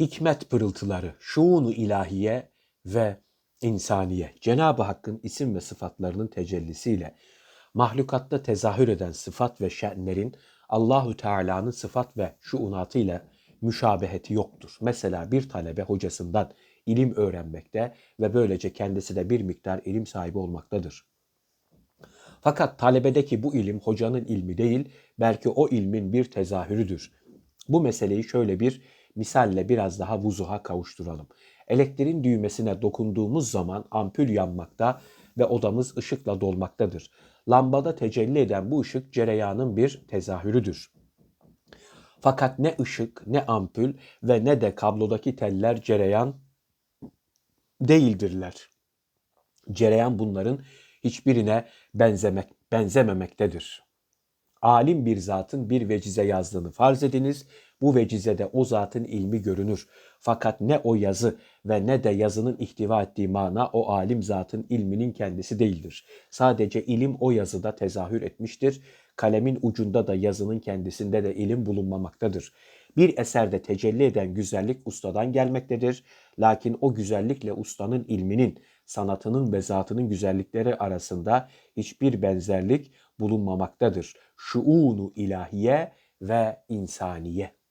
hikmet pırıltıları, şuunu ilahiye ve insaniye, Cenab-ı Hakk'ın isim ve sıfatlarının tecellisiyle mahlukatta tezahür eden sıfat ve şenlerin Allahü Teala'nın sıfat ve şuunatıyla müşabeheti yoktur. Mesela bir talebe hocasından ilim öğrenmekte ve böylece kendisi de bir miktar ilim sahibi olmaktadır. Fakat talebedeki bu ilim hocanın ilmi değil, belki o ilmin bir tezahürüdür. Bu meseleyi şöyle bir misalle biraz daha vuzuha kavuşturalım. Elektriğin düğmesine dokunduğumuz zaman ampul yanmakta ve odamız ışıkla dolmaktadır. Lambada tecelli eden bu ışık cereyanın bir tezahürüdür. Fakat ne ışık, ne ampul ve ne de kablodaki teller cereyan değildirler. Cereyan bunların hiçbirine benzemek, benzememektedir. Alim bir zatın bir vecize yazdığını farz ediniz. Bu vecizede o zatın ilmi görünür. Fakat ne o yazı ve ne de yazının ihtiva ettiği mana o alim zatın ilminin kendisi değildir. Sadece ilim o yazıda tezahür etmiştir. Kalemin ucunda da yazının kendisinde de ilim bulunmamaktadır. Bir eserde tecelli eden güzellik ustadan gelmektedir. Lakin o güzellikle ustanın ilminin, sanatının ve zatının güzellikleri arasında hiçbir benzerlik bulunmamaktadır. Şuunu ilahiye ve insaniye.